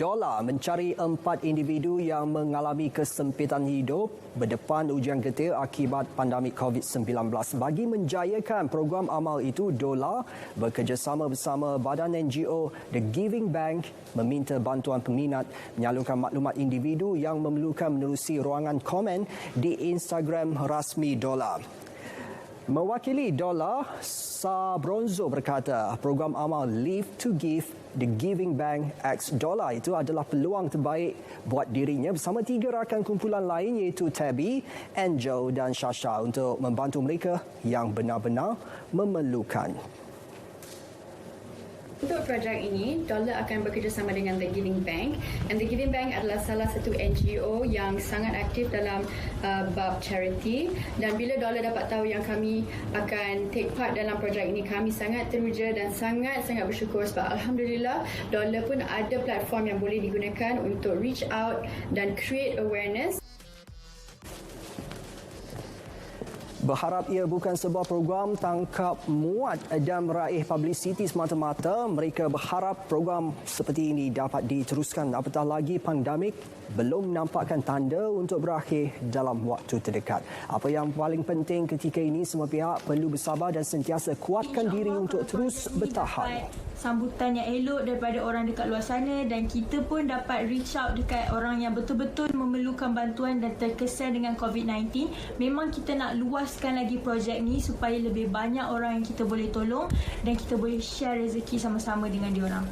Dolar mencari empat individu yang mengalami kesempitan hidup berdepan ujian getir akibat pandemik COVID-19. Bagi menjayakan program amal itu, Dolar bekerjasama bersama badan NGO The Giving Bank meminta bantuan peminat menyalurkan maklumat individu yang memerlukan menerusi ruangan komen di Instagram rasmi Dolar. Mewakili Dolar, Sabronzo berkata program amal Live to Give The Giving Bank X Dollar itu adalah peluang terbaik buat dirinya bersama tiga rakan kumpulan lain iaitu Tabby, Angel dan Shasha untuk membantu mereka yang benar-benar memerlukan. Untuk projek ini, Dollar akan bekerjasama dengan The Giving Bank. And The Giving Bank adalah salah satu NGO yang sangat aktif dalam uh, bab charity. Dan bila Dollar dapat tahu yang kami akan take part dalam projek ini, kami sangat teruja dan sangat-sangat bersyukur sebab Alhamdulillah Dollar pun ada platform yang boleh digunakan untuk reach out dan create awareness Berharap ia bukan sebuah program tangkap muat dan meraih publicity semata-mata. Mereka berharap program seperti ini dapat diteruskan apatah lagi pandemik belum nampakkan tanda untuk berakhir dalam waktu terdekat. Apa yang paling penting ketika ini semua pihak perlu bersabar dan sentiasa kuatkan diri untuk terus bertahan sambutan yang elok daripada orang dekat luar sana dan kita pun dapat reach out dekat orang yang betul-betul memerlukan bantuan dan terkesan dengan COVID-19. Memang kita nak luaskan lagi projek ni supaya lebih banyak orang yang kita boleh tolong dan kita boleh share rezeki sama-sama dengan diorang.